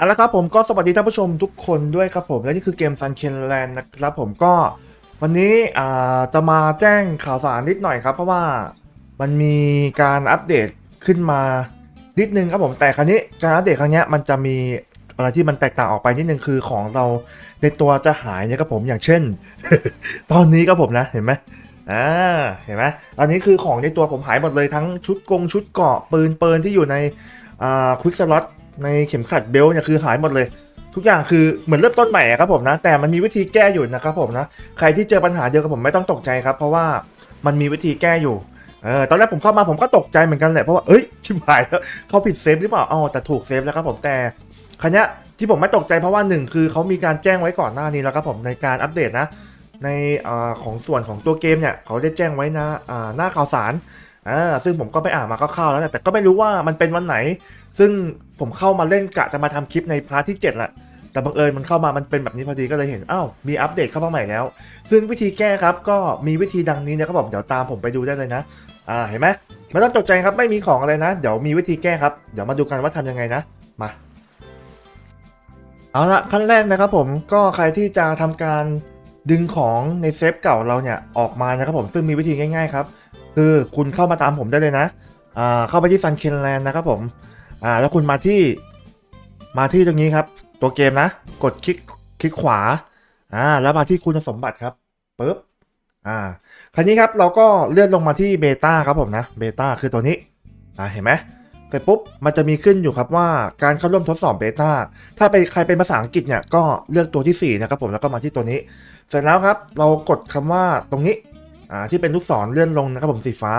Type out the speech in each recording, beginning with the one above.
เอาละครับผมก็สวัสดีท่านผู้ชมทุกคนด้วยครับผม และนี่คือเกม Sun Ken Land นะครับผมก็วันนี้อ่าจะมาแจ้งข่าวสารนิดหน่อยครับ เพราะว่ามันมีการอัปเดตขึ้นมานิดนึงครับผมแต่ครั้นี้การอัปเดตครั้งนี้มันจะมีอะไรที่มันแตกต่างออกไปนิดนึงคือของเราในตัวจะหายนี่ยครับผมอย่างเช่น ตอนนี้ครับผมนะเห็นไหมอ่าเห็นไหมตอนนี้คือของในตัวผมหายหมดเลยทั้งชุดกงชุดเกราะปืนเปินที่อยู่ในอ่าควิกสล็อต ในเข็มขัดเบลเนี่ยคือหายหมดเลย ทุกอย่างคือเหมือนเริ่มต้นใหม่ครับผมนะ แต่มันมีวิธีแก้อยู่นะครับผมนะ ใครที่เจอปัญหาเดียวกับผมไม่ต้องตกใจครับ เพราะว่ามันมีวิธีแก้อยู่เออตอนแรกผมเข้ามาผมก็ตกใจเหมือนกันแหละเพราะว่าเอ้ยชิบหายแล้วเขาผิดเซฟหรือเปล่าอ๋อแต่ถูกเซฟแล้วครับผมแต่ครั้งนี้ที่ผมไม่ตกใจเพราะว่าหนึ่งคือเขามีการแจ้งไว้ก่อนหน้านี้แล้วครับผมในการอัปเดตนะ ในอาของส่วนของตัวเกมเนี่ยเขาได้แจ้งไว้นะอ่าหน้าข่าวสาร อ่าซึ่งผมก็ไปอ่านมาคร่าวๆแล้วนะแต่ก็ไม่รู้ว่ามันเป็นวันไหน ซึ่งผมเข้ามาเล่นกะจะมาทำคลิปในพาร์ทที่ 7แหละแต่บังเอิญมันเข้ามามันเป็นแบบนี้พอดีก็เลยเห็นอ้าวมีอัปเดตเข้ามาใหม่แล้ว ซึ่งวิธีแก้ครับก็มีวิธีดังนี้นะครับผมเดี๋ยวตามผมไปดูได้เลยนะอ่าเห็นไหมไม่ต้องตกใจครับไม่มีของอะไรนะ เดี๋ยวมีวิธีแก้ครับเดี๋ยวมาดูกันว่าทำยังไงนะมาเอาละขั้นแรกนะครับผมก็ใครที่จะทำการดึงของในเซฟเก่าเราเนี่ยออกมานะครับผมซึ่งมีวิธีง่าย ๆ ครับ คือคุณเข้ามาตามผมได้เลยนะอ่าเข้าไปที่ Sun Ken Land นะครับผมอ่าแล้วคุณมาที่มาที่ตรงนี้ครับ ตัวเกมนะ กดคลิกคลิกขวาอ่าแล้วมาที่คุณสมบัติครับปึ๊บอ่าคราวนี้ครับเราก็เลื่อนลงมาที่เบต้าครับผมนะเบต้าคือตัวนี้อ่าเห็นไหมเสร็จปุ๊บมันจะมีขึ้นอยู่ครับว่าการเข้าร่วมทดสอบเบต้าถ้าเป็นใครเป็นภาษาอังกฤษเนี่ยก็เลือกตัวที่4นะครับผมแล้วก็มาที่ตัวนี้ เสร็จแล้วครับเรากดคำว่าตรงนี้ อ่าที่เป็นลูกศรเลื่อนลงนะครับผมสีฟ้า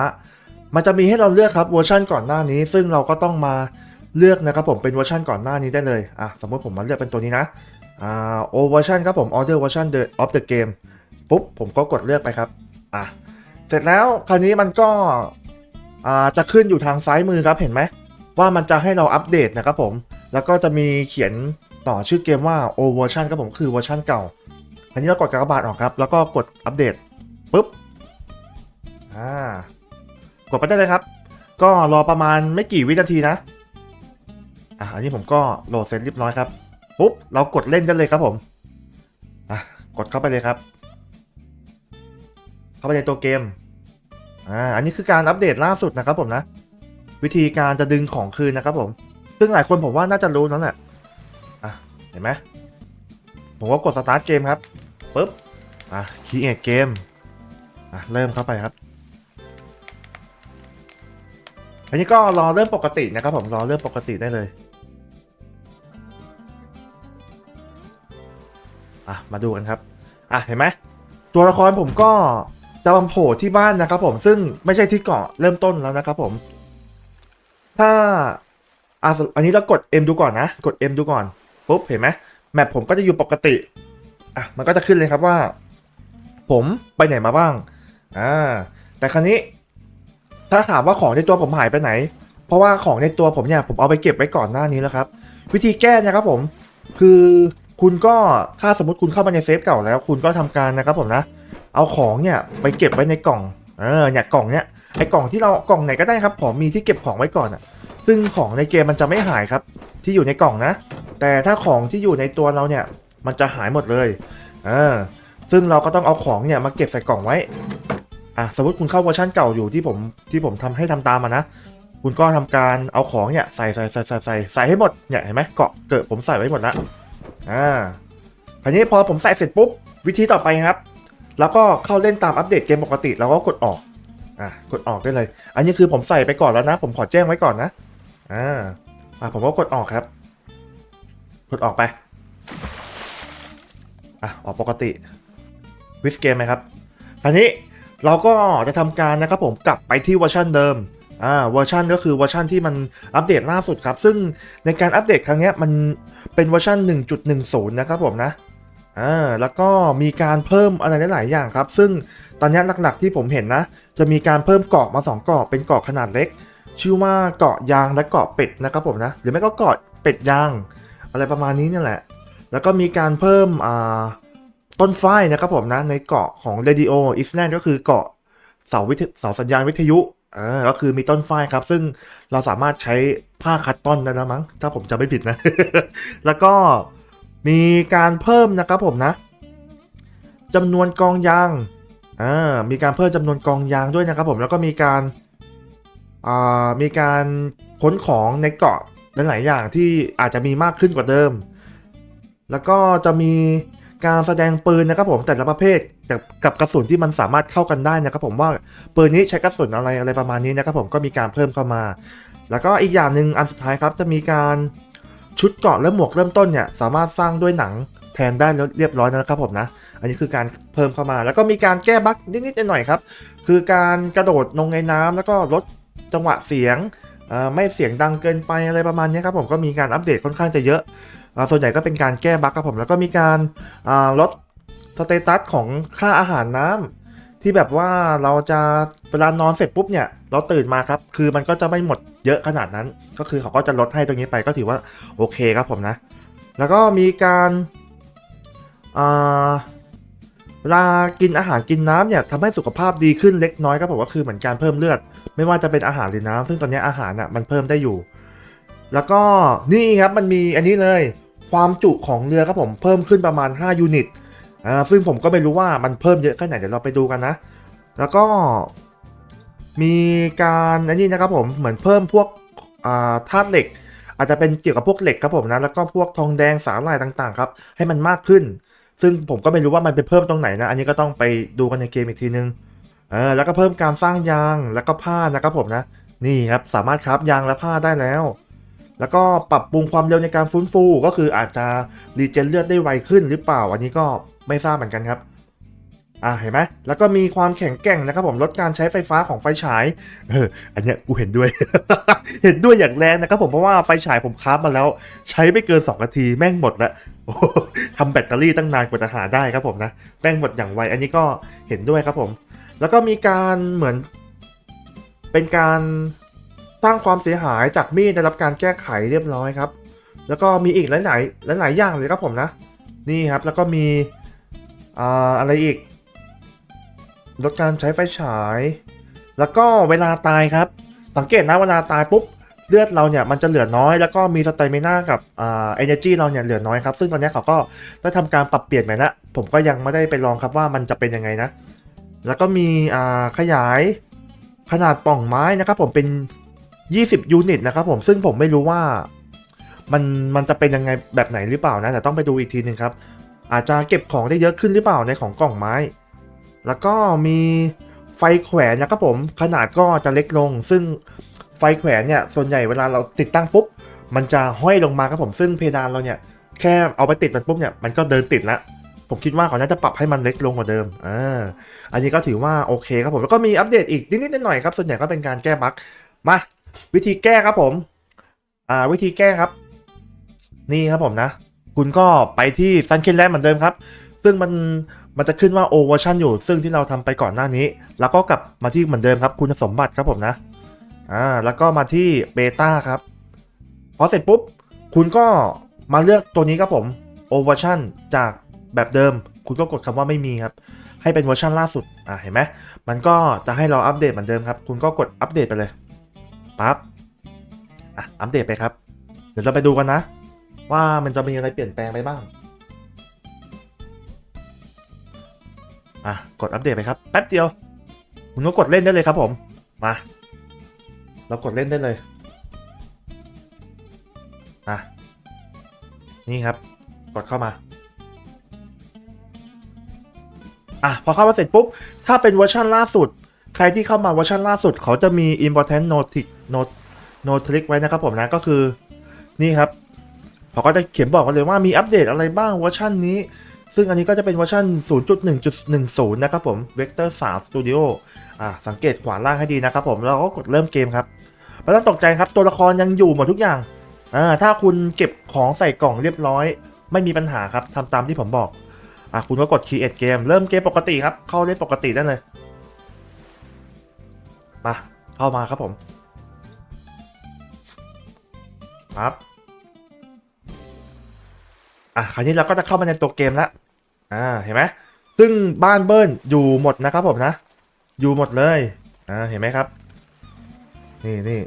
มันจะมีให้เราเลือกครับเวอร์ชันก่อนหน้านี้ ซึ่งเราก็ต้องมาเลือกนะครับผมเป็นเวอร์ชันก่อนหน้านี้ได้เลยอะสมมติผมมาเลือกเป็นตัวนี้นะอ่าโอเวอร์ชันครับผม order version the of the game ปุ๊บผมก็กดเลือกไปครับอะเสร็จแล้วคราวนี้มันก็อ่าจะขึ้นอยู่ทางซ้ายมือครับเห็นไหมว่ามันจะให้เราอัปเดตนะครับผม แล้วก็จะมีเขียนต่อชื่อเกมว่า o version ครับผมคือเวอร์ชันเก่า อันนี้เรากดกากบาทออกครับ แล้วก็กดอัปเดตปุ๊บ อ่ากดไปได้เลยครับ ก็รอประมาณไม่กี่วินาทีนะอะอันนี้ผมก็โหลดเสร็จเรียบร้อยครับปุ๊บเรากดเล่นได้เลยครับผมอะกดเข้าไปเลยครับ เข้าไปในตัวเกมอ่าอันนี้คือการอัปเดตล่าสุดนะครับผมนะ วิธีการจะดึงของคืนนะครับผม ซึ่งหลายคนผมว่าน่าจะรู้แล้วแหละอะเห็นไหมผมก็กดสตาร์ทเกมครับปุ๊บอะคีเอทเกมอะเริ่มเข้าไปครับ อันนี้ก็รอเริ่มปกตินะครับผมรอเริ่มปกติได้เลยอะมาดูกันครับอะเห็นไหมตัวละครผมก็จะมาโผล่ที่บ้านนะครับผมซึ่งไม่ใช่ที่เกาะเริ่มต้นแล้วนะครับผม ถ้าอันนี้เรากด M ดูก่อนนะ กด M ดูก่อนปุ๊บเห็นไหมแมปผมก็จะอยู่ปกติอะมันก็จะขึ้นเลยครับว่า ผมไปไหนมาบ้างอ่าแต่ครั้นี้ ถ้าถามว่าของในตัวผมหายไปไหน เพราะว่าของในตัวผมเนี่ยผมเอาไปเก็บไว้ก่อนหน้านี้แล้วครับ วิธีแก้นะครับผม คือคุณก็ถ้าสมมติคุณเข้ามาในเซฟเก่าแล้ว คุณก็ทำการนะครับผมนะ เอาของเนี่ยไปเก็บไว้ในกล่อง เออเนี่ยกล่องเนี่ยไอ้กล่องที่เรากล่องไหนก็ได้ครับผมมีที่เก็บของไว้ก่อนอะ่ะ ซึ่งของในเกมมันจะไม่หายครับ ที่อยู่ในกล่องนะ แต่ถ้าของที่อยู่ในตัวเราเนี่ย มันจะหายหมดเลย เออ ซึ่งเราก็ต้องเอาของเนี่ยมาเก็บใส่กล่องไว้ อะสมมติคุณเข้าเวอร์ชันเก่าอยู่ที่ผมที่ผมทำให้ทำตามมานะ คุณก็ทำการเอาของเนี่ยใส่ใส่ใส่ใส่ใส่ใส่ให้หมดเนี่ยเห็นไหมเกาะเกิดผมใส่ไว้หมดล้วอ่าคราวนี้พอผมใส่เสร็จปุ๊บวิธีต่อไปครับ แล้วก็เข้าเล่นตามอัปเดตเกมปกติ แล้วก็กดออกอะกดออกได้เลย อันนี้คือผมใส่ไปก่อนแล้วนะ ผมขอแจ้งไว้ก่อนนะอ่าอะผมก็กดออกครับ กดออกไปอะออกปกติวิสเกมไหมครับคราวนี้ เราก็จะทำการนะครับผมกลับไปที่เวอร์ชันเดิมอ่าเวอร์ชันก็คือเวอร์ชันที่มันอัปเดตล่าสุดครับ ซึ่งในการอัปเดตครั้งนี้มันเป็นเวอร์ชัน1.10 นะครับผมนะอ่าแล้วก็มีการเพิ่มอะไรหลาย ๆ อย่างครับ ซึ่งตอนนี้หลัก ๆ ที่ผมเห็นนะ จะมีการเพิ่มเกาะมา 2 เกาะเป็นเกาะขนาดเล็ก ชื่อว่าเกาะยางและเกาะเป็ดนะครับผมนะ หรือไม่ก็เกาะเป็ดยาง อะไรประมาณนี้นี่แหละ แล้วก็มีการเพิ่มอ่า ต้นฝ้ายนะครับผมนะในเกาะของ Radio Island ก็คือเกาะเสาวิทเสาสัญญาณวิทยุเออก็คือมีต้นฝ้ายครับ ซึ่งเราสามารถใช้ผ้าคัตตอนได้แล้วมั้ง ถ้าผมจำไม่ผิดนะ แล้วก็มีการเพิ่มนะครับผมนะจำนวนกองยางอ่ามีการเพิ่มจำนวนกองยางด้วยนะครับผมแล้วก็มีการอ่ามีการขนของในเกาะหลายๆอย่างที่อาจจะมีมากขึ้นกว่าเดิม แล้วก็จะมี การแสดงปืนนะครับผมแต่ละประเภทกับกับกระสุนที่มันสามารถเข้ากันได้นะครับผมว่าปืนนี้ใช้กระสุนอะไรอะไรประมาณนี้นะครับผมก็มีการเพิ่มเข้ามา แล้วก็อีกอย่างหนึ่งอันสุดท้ายครับจะมีการชุดเกราะและหมวกเริ่มต้นเนี่ยสามารถสร้างด้วยหนังแทนได้แล้วเรียบร้อยนะครับผมนะ อันนี้คือการเพิ่มเข้ามา แล้วก็มีการแก้บั๊กนิดๆหน่อยๆครับ คือการกระโดดลงในน้ำแล้วก็ลดจังหวะเสียงไม่เสียงดังเกินไปอะไรประมาณนี้ครับผมก็มีการอัปเดตค่อนข้างจะเยอะ ส่วนใหญ่ก็เป็นการแก้บั๊กครับผม แล้วก็มีการาลดสเตตัสของค่าอาหารน้ำที่แบบว่าเราจะเวลานอนเสร็จปุ๊บเนี่ย เราตื่นมาครับ คือมันก็จะไม่หมดเยอะขนาดนั้น ก็คือเขาก็จะลดให้ตรงนี้ไปก็ถือว่าโอเคครับผมนะ แล้วก็มีการเวลากินอาหารกินน้ำเนี่ยทำให้สุขภาพดีขึ้นเล็กน้อยครับผมก็คือเหมือนการเพิ่มเลือด ไม่ว่าจะเป็นอาหารหรือน้ำซึ่งตอนนี้อาหารอะมันเพิ่มได้อยู่ แล้วก็นี่ครับมันมีอันนี้เลย ความจุของเรือครับผมเพิ่มขึ้นประมาณ 5 ยูนิตอ่าซึ่งผมก็ไม่รู้ว่ามันเพิ่มเยอะแค่ไหนเดี๋ยวเราไปดูกันนะ แล้วก็มีการอันนี้นะครับผมเหมือนเพิ่มพวกอ่าธาตุเหล็ก อาจจะเป็นเกี่ยวกับพวกเหล็กครับผมนะแล้วก็พวกทองแดงสาหร่ายต่างๆครับให้มันมากขึ้น ซึ่งผมก็ไม่รู้ว่ามันไปเพิ่มตรงไหนนะ อันนี้ก็ต้องไปดูกันในเกมอีกทีนึงเออแล้วก็เพิ่มการสร้างยางแล้วก็ผ้านะครับผมนะนี่ครับสามารถคราฟยางและผ้าได้แล้ว แล้วก็ปรับปรุงความเร็วในการฟื้นฟูก็คืออาจจะรีเจนเลือดได้ไวขึ้นหรือเปล่า อันนี้ก็ไม่ทราบเหมือนกันครับอ่าเห็นไหมแล้วก็มีความแข็งแกร่งนะครับผมลดการใช้ไฟฟ้าของไฟฉายเอออันเนี้ยกูเห็นด้วย เห็นด้วยอย่างแรงนะครับผมเพราะว่าไฟฉายผมครามาแล้ว ใช้ไม่เกิน 2 นาทีแม่งหมดล้วโอ้ทำแบตเตอรี่ตั้งนานกว่าจะหาได้ครับผมนะแป้งหมดอย่างไว อันนี้ก็เห็นด้วยครับผม แล้วก็มีการเหมือนเป็นการ สร้างความเสียหายจากมีดได้รับการแก้ไขเรียบร้อยครับ แล้วก็มีอีกหลาย ๆ หลาย ๆ อย่างเลยครับผมนะ นี่ครับแล้วก็มีอ่าอะไรอีก ลดการใช้ไฟฉาย แล้วก็เวลาตายครับ สังเกตนะเวลาตายปุ๊บเลือดเราเนี่ยมันจะเหลือน้อยแล้วก็มีสเตมิน่ากับอ่าเอเนจีเราเนี่ยเหลือน้อยครับ ซึ่งตอนนี้เขาก็ได้ทำการปรับเปลี่ยนใหม่ละผมก็ยังไม่ได้ไปลองครับว่ามันจะเป็นยังไงนะ แล้วก็มีอ่าขยายขนาดป่องไม้นะครับผมเป็น 20 ยูนิตนะครับผมซึ่งผมไม่รู้ว่ามันมันจะเป็นยังไงแบบไหนหรือเปล่านะแต่ต้องไปดูอีกทีหนึ่งครับอาจจะเก็บของได้เยอะขึ้นหรือเปล่าในของกล่องไม้ แล้วก็มีไฟแขวนนะครับผมขนาดก็จะเล็กลง ซึ่งไฟแขวนเนี่ยส่วนใหญ่เวลาเราติดตั้งปุ๊บ มันจะห้อยลงมาครับผมซึ่งเพดานเราเนี่ยแค่เอาไปติดมันปุ๊บเนี่ยมันก็เดินติดละผมคิดว่าเขาน่าจะปรับให้มันเล็กลงกว่าเดิมอ่าอันนี้ก็ถือว่าโอเคครับผมแล้วก็มีอัปเดตอีกนิดๆหน่อยๆครับส่วนใหญ่ก็เป็นการแก้บั๊กมา วิธีแก้ครับผม อ่า วิธีแก้ครับ นี่ครับผมนะ คุณก็ไปที่ซันเคนแลนด์เหมือนเดิมครับ ซึ่งมันมันจะขึ้นว่าโอเวอร์ชันอยู่ ซึ่งที่เราทำไปก่อนหน้านี้ แล้วก็กลับมาที่เหมือนเดิมครับ คุณสมบัติครับผมนะ อ่า แล้วก็มาที่เบต้าครับ พอเสร็จปุ๊บ คุณก็มาเลือกตัวนี้ครับผมโอเวอร์ชันจากแบบเดิม คุณก็กดคำว่าไม่มีครับ ให้เป็นเวอร์ชันล่าสุด อ่า เห็นไหมมันก็จะให้เราอัปเดตเหมือนเดิมครับ คุณก็กดอัปเดตไปเลย ปั๊บอะอัปเดตไปครับ เดี๋ยวเราไปดูกันนะ ว่ามันจะมีอะไรเปลี่ยนแปลงไปบ้างอะกดอัปเดตไปครับแป๊บเดียวคุณก็กดเล่นได้เลยครับผมมาเรากดเล่นได้เลยอะนี่ครับ กดเข้ามาอะพอเข้ามาเสร็จปุ๊บ ถ้าเป็นเวอร์ชันล่าสุด รที่เข้ามาเวอร์ชันล่าสุดเขาจะมี important notice note notice ไว้นะครับผมนะก็คือนี่ครับเขาก็จะเขียนบอกกันเลยว่ามีอัปเดตอะไรบ้างเวอร์ชันนี้ ซึ่งอันนี้ก็จะเป็นเวอร์ชัน0.1.10 นะครับผม Vector 3 Studio อ่าสังเกตขวาล่างให้ดีนะครับผมเราก็กดเริ่มเกมครับไม่ต้องตกใจครับตัวละครยังอยู่หมดทุกอย่างอ่าถ้าคุณเก็บของใส่กล่องเรียบร้อย ไม่มีปัญหาครับทำตามที่ผมบอกอ่าคุณก็กด Create เกมเริ่มเกมปกติครับเข้าเล่นปกติได้เลย มาเข้ามาครับผมครับอะคราวนี้เราก็จะเข้ามาในตัวเกมแล้วอ่าเห็นไหมซึ่งบ้านเบิ้ลอยู่หมดนะครับผมนะ อยู่หมดเลยอ่าเห็นไหมครับ นี่นี่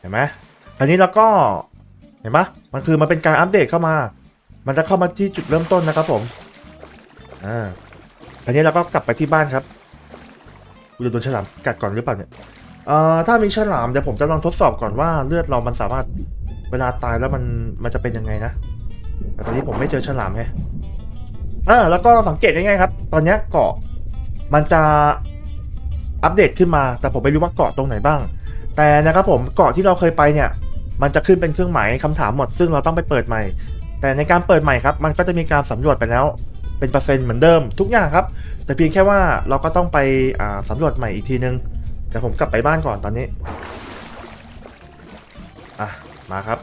เห็นไหมคราวนี้เราก็เห็นไหมมันคือมันเป็นการอัปเดตเข้ามา มันจะเข้ามาที่จุดเริ่มต้นนะครับผมอ่าคราวนี้เราก็กลับไปที่บ้านครับ จะโดนฉลามกัดก่อนหรือเปล่าเนี่ยเอ่อถ้ามีฉลามเดี๋ยวผมจะลองทดสอบก่อนว่าเลือดเรามันสามารถเวลาตายแล้วมันมันจะเป็นยังไงนะแต่ตอนนี้ผมไม่เจอฉลามไงอ่าแล้วก็สังเกตง่ายๆครับ ตอนนี้เกาะมันจะอัปเดตขึ้นมา แต่ผมไม่รู้ว่าเกาะตรงไหนบ้าง แต่นะครับผมเกาะที่เราเคยไปเนี่ย มันจะขึ้นเป็นเครื่องหมายคำถามหมด ซึ่งเราต้องไปเปิดใหม่ แต่ในการเปิดใหม่ครับ มันก็จะมีการสำรวจไปแล้ว เป็นเปอร์เซ็นต์เหมือนเดิมทุกอย่างครับ แต่เพียงแค่ว่าเราก็ต้องไปสำรวจใหม่อีกทีนึง แต่ผมกลับไปบ้านก่อนตอนนี้ อะ มาครับ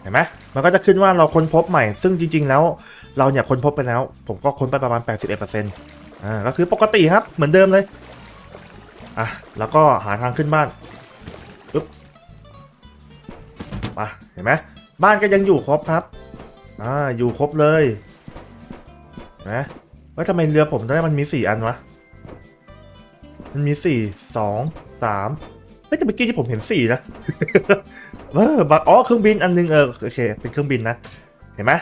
เห็นไหมมันก็จะขึ้นว่าเราค้นพบใหม่ ซึ่งจริง ๆ แล้วเราเนี่ยค้นพบไปแล้ว ผมก็ค้นไปประมาณ 81%อ่าก็คือปกติครับเหมือนเดิมเลย อะ แล้วก็หาทางขึ้นบ้านปึ๊บมาเห็นไหมบ้านก็ยังอยู่ครบครับ อ่า อยู่ครบเลย นไหมว่าทำไมเรือผมได้มันมีสี่อันวะ มันมีสี่สองสามเฮ้ยแต่เมื่อกี้ที่ผมเห็นสี่นะเออบักอ๋อเครื่องบินอันนึงเออโอเค เป็นเครื่องบินนะเห็นไหม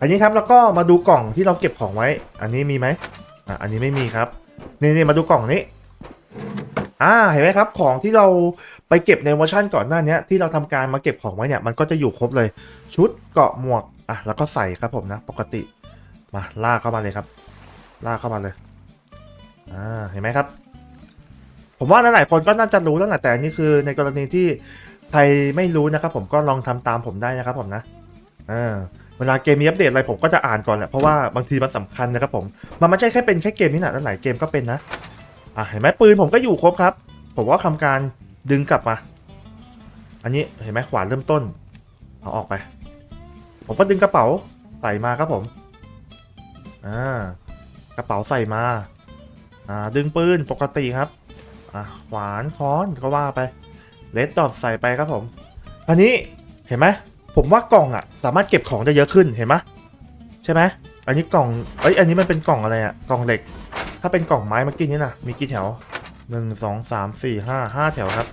อันนี้ครับแล้วก็มาดูกล่องที่เราเก็บของไว้ อันนี้มีไหมอะอันนี้ไม่มีครับนี่นี่มาดูกล่องนี้อ่าเห็นไหมครับของที่เราไปเก็บในเวอร์ชันก่อนหน้านี้ที่เราทำการมาเก็บของไว้เนี่ยมันก็จะอยู่ครบเลยชุดเกาะหมวกอะแล้วก็ใส่ครับผมนะ ปกติ มาลากเข้ามาเลยครับ ลากเข้ามาเลยอ่าเห็นไหมครับ ผมว่าหลายๆคนก็น่าจะรู้แล้วแหละแต่อันนี่คือในกรณีที่ใครไม่รู้นะครับ ผมก็ลองทำตามผมได้นะครับ ผมนะอ่าเวลาเกมมีอัปเดตอะไรผมก็จะอ่านก่อนแหละเพราะว่าบางทีมันสำคัญนะครับ ผมมันไม่ใช่แค่เป็นแค่เกมนี้นะหลายเกมก็เป็นนะอะเห็นไหมปืนผมก็อยู่ครบครับ ผมว่าทำการดึงกลับมา อันนี้เห็นไหมขวานเริ่มต้นเอาออกไป ผมก็ดึงกระเป๋าใส่มาครับผม อ่ากระเป๋าใส่มา อ่า ดึงปืนปกติครับ อะขวานค้อนก็ว่าไปเลดดอทใส่ไปครับผม อันนี้เห็นไหมผมว่ากล่องอะ สามารถเก็บของได้เยอะขึ้นเห็นไหมใช่ไหมอันนี้กล่องเอ้ยอันนี้มันเป็นกล่องอะไรอะกล่องเหล็ก ถ้าเป็นกล่องไม้เมื่อกี้นี้นะมีกี่แถวหนึ่งสองสามสี่ห้าห้าแถวครับ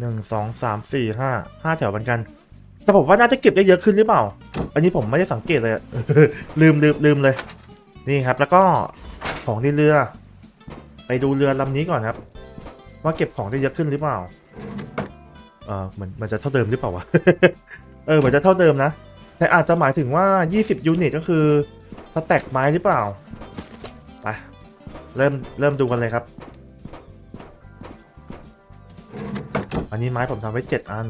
หนึ่งสองสามสี่ห้าห้าแถวเหมือนกัน แต่ผมว่าน่าจะเก็บได้เยอะขึ้นหรือเปล่า อันนี้ผมไม่ได้สังเกตเลย ลืมลืมลืมเลย นี่ครับ แล้วก็ของที่เรือ ไปดูเรือลำนี้ก่อนครับ ว่าเก็บของได้เยอะขึ้นหรือเปล่า เออเหมือนมันจะเท่าเดิมหรือเปล่าวะ เออเหมือนจะเท่าเดิมนะ แต่อาจจะหมายถึงว่า 20 ยูนิตก็คือสแต็กไม้หรือเปล่า ไป เริ่มเริ่มดูกันเลยครับ อันนี้ไม้ผมทำไว้ 7 อัน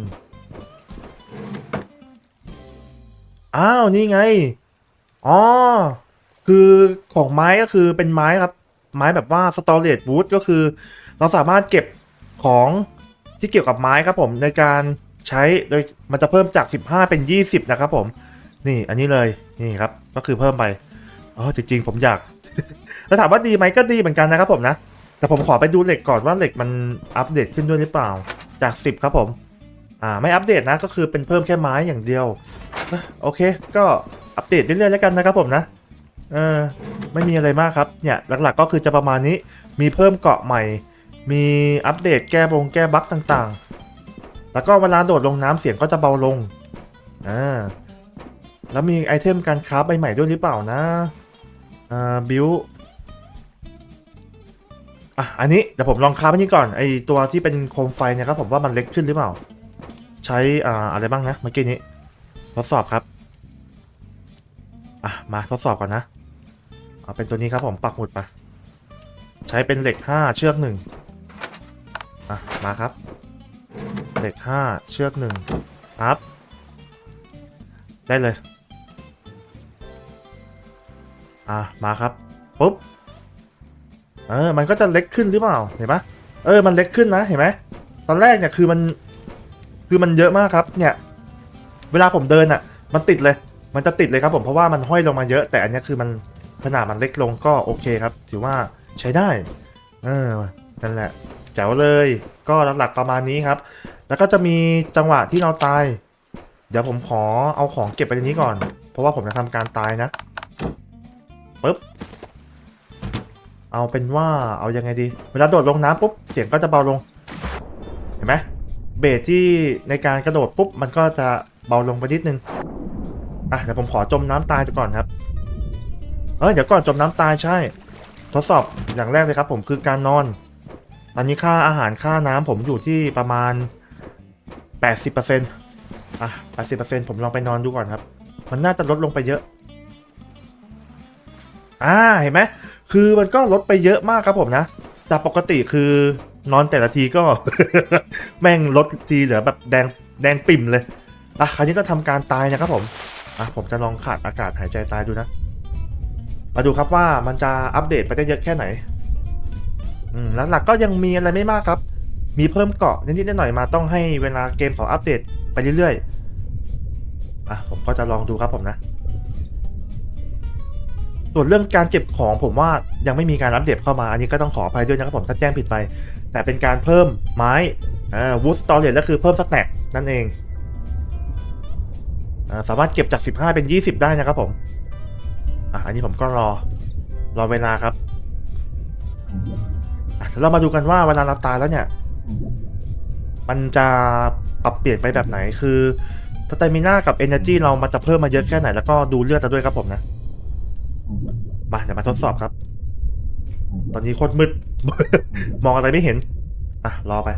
อ้าว นี่ไง อ๋อ คือของไม้ก็คือเป็นไม้ครับ ไม้แบบว่า storage wood ก็คือ เราสามารถเก็บของที่เกี่ยวกับไม้ครับผมในการใช้โดยมันจะเพิ่มจาก 15 เป็น 20 นะครับผม นี่อันนี้เลยนี่ครับ ก็คือเพิ่มไปอ๋อจริงๆผมอยากแล้วถามว่าดีไหมก็ดีเหมือนกันนะครับผมนะ แต่ผมขอไปดูเหล็กก่อนว่าเหล็กมันอัปเดตขึ้นด้วยหรือเปล่าจาก 10 ครับผม อ่าไม่อัปเดตนะก็คือเป็นเพิ่มแค่ไม้อย่างเดียวโอเค ก็อัปเดตเรื่อยๆแล้วกันนะครับผมนะเออไม่มีอะไรมากครับเนี่ยหลักๆก็คือจะประมาณนี้มีเพิ่มเกาะใหม่ มีอัปเดตแก้บงแก้บั๊กต่างๆ แล้วก็เวลาโดดลงน้ำเสียงก็จะเบาลงอ่าแล้วมีไอเทมการคราใบใหม่ด้วยหรือเปล่านะอ่าบิวอะอันนี้เดี๋ยวผมลองคราฟอันนี้ก่อนไอตัวที่เป็นโคมไฟนะครับผมว่ามันเล็กขึ้นหรือเปล่า ใช้อ่าอะไรบ้างนะเมื่อกี้นี้ ทดสอบครับ อะ มาทดสอบก่อนนะ เอาเป็นตัวนี้ครับผมปักหมุดไปใช้เป็นเหล็ก5เชือก1อะ มาครับ เหล็ก5เชือก1ครับ ได้เลย อะ มาครับ ปุ๊บ เออ มันก็จะเล็กขึ้นหรือเปล่า เห็นปะเออ มันเล็กขึ้นนะ เห็นไหม ตอนแรกเนี่ยคือมัน คือมันเยอะมากครับเนี่ย เวลาผมเดินอะ มันติดเลย มันจะติดเลยครับผมเพราะว่ามันห้อยลงมาเยอะ แต่อันนี้คือมันขนาดมันเล็กลงก็โอเคครับ ถือว่าใช้ได้ เออนั่นแหละแจ๋วเลยก็หลักๆประมาณนี้ครับ แล้วก็จะมีจังหวะที่เราตาย เดี๋ยวผมขอเอาของเก็บไปในนี้ก่อน เพราะว่าผมจะทำการตายนะปึ๊บเอเอาเป็นว่าเอายังไงดี เวลาโดดลงน้ำปุ๊บเสียงก็จะเบาลง เห็นไหม เบสที่ในการกระโดดปุ๊บ มันก็จะเบาลงไปนิดนึง อะเดี๋ยวผมขอจมน้ำตายก่อนครับ เออเดี๋ยวก่อนจมน้ำตายใช่ ทดสอบอย่างแรกเลยครับ ผมคือการนอน ตอนนี้ค่าอาหารค่าน้ำผมอยู่ที่ประมาณ 80%อะ80%ผมลองไปนอนดูก่อนครับ มันน่าจะลดลงไปเยอะ อ่าเห็นไหมคือมันก็ลดไปเยอะมากครับผมนะ จากปกติคือ นอนแต่ละทีก็ แม่งลดทีเหลือแบบแดงแดงปิ่มเลย อะ คราวนี้ก็ทำการตายนะครับผม อะ ผมจะลองขาดอากาศหายใจตายดูนะ มาดูครับว่ามันจะอัปเดตไปได้เยอะแค่ไหน อืมหลักๆก็ยังมีอะไรไม่มากครับ มีเพิ่มเกาะนิดๆหน่อยๆมาต้องให้เวลาเกมเขาอัปเดตไปเรื่อยๆ อะ ผมก็จะลองดูครับผมนะ ส่วนเรื่องการเก็บของผมว่ายังไม่มีการอัปเดตเข้ามา อันนี้ก็ต้องขออภัยด้วยนะครับผมถ้าแจ้งผิดไป แต่เป็นการเพิ่มไม้อ่าวูดสตอเรจก็คือเพิ่มสแต็กนั่นเองอ่าสามารถเก็บจาก 15 เป็น 20 ได้นะครับผมอะอันนี้ผมก็รอรอเวลาครับเดี๋ยวเรามาดูกันว่าเวลาเราตายแล้วเนี่ย มันจะปรับเปลี่ยนไปแบบไหนคือสเตมิน่ากับ Energy เรามันจะเพิ่มมาเยอะแค่ไหนแล้วก็ดูเลือดเราด้วยครับผมนะมาเดี๋ยวมาทดสอบครับ ตอนนี้โคตรมืด มองอะไรไม่เห็น อะ รอไป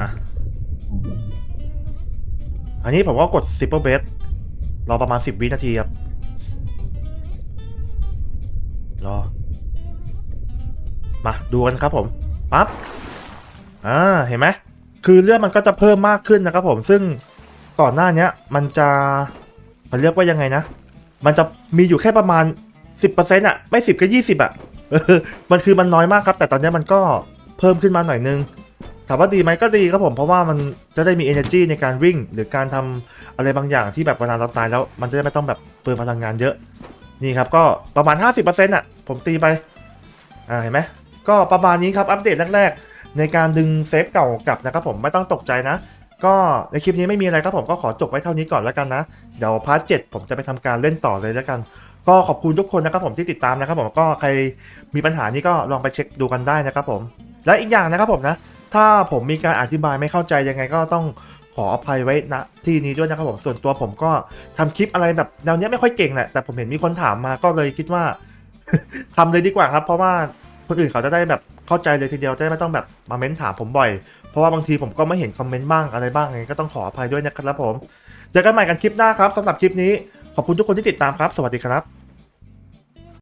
อะ อันนี้ผมก็กด Simple b e d รอประมาณ10วินาทีครับ รอ มาดูกันครับผมปั๊บ อ่า เห็นไหม คือเลือดมันก็จะเพิ่มมากขึ้นนะครับผม ซึ่งก่อนหน้านี้มันจะเขาเรียกว่ายังไงนะ มันจะมีอยู่แค่ประมาณ 10%อะไม่ 10 ก็ 20อะเออมันคือมันน้อยมากครับ แต่ตอนนี้มันก็เพิ่มขึ้นมาหน่อยนึง ถามว่าดีไหมก็ดีครับผม เพราะว่ามันจะได้มี energy ในการวิ่ง หรือการทำอะไรบางอย่างที่แบบเวลาเราตายแล้ว มันจะได้ไม่ต้องแบบเปลืองพลังงานเยอะ นี่ครับก็ประมาณ 50%อะ ผมตีไปอ่าเห็นไหมก็ประมาณนี้ครับอัปเดตแรกๆในการดึงเซฟเก่ากลับนะครับผมไม่ต้องตกใจนะ ก็ในคลิปนี้ไม่มีอะไรครับผมก็ขอจบไว้เท่านี้ก่อนแล้วกันนะ เดี๋ยวพาร์ทเจ็ดผมจะไปทำการเล่นต่อเลยแล้วกัน ก็ขอบคุณทุกคนนะครับผมที่ติดตามนะครับผมก็ใครมีปัญหานี้ก็ลองไปเช็คดูกันได้นะครับผม และอีกอย่างนะครับผมนะ ถ้าผมมีการอธิบายไม่เข้าใจยังไงก็ต้องขออภัยไว้ณที่นี้ด้วยนะครับผมส่วนตัวผมก็ทำคลิปอะไรแบบแนวเนี้ยไม่ค่อยเก่งแหละแต่ผมเห็นมีคนถามมาก็เลยคิดว่าทำเลยดีกว่าครับ เพราะว่าคนอื่นเขาจะได้แบบเข้าใจเลยทีเดียวจะไม่ต้องแบบมาเม้นถามผมบ่อย ราะว่าบางทีผมก็ไม่เห็นคอมเมนต์บ้างอะไรบ้างไงก็ต้องขออภัยด้วยนะครับผม เจอกันใหม่กันคลิปหน้าครับสำหรับคลิปนี้ขอบคุณทุกคนที่ติดตามครับ สวัสดีครับ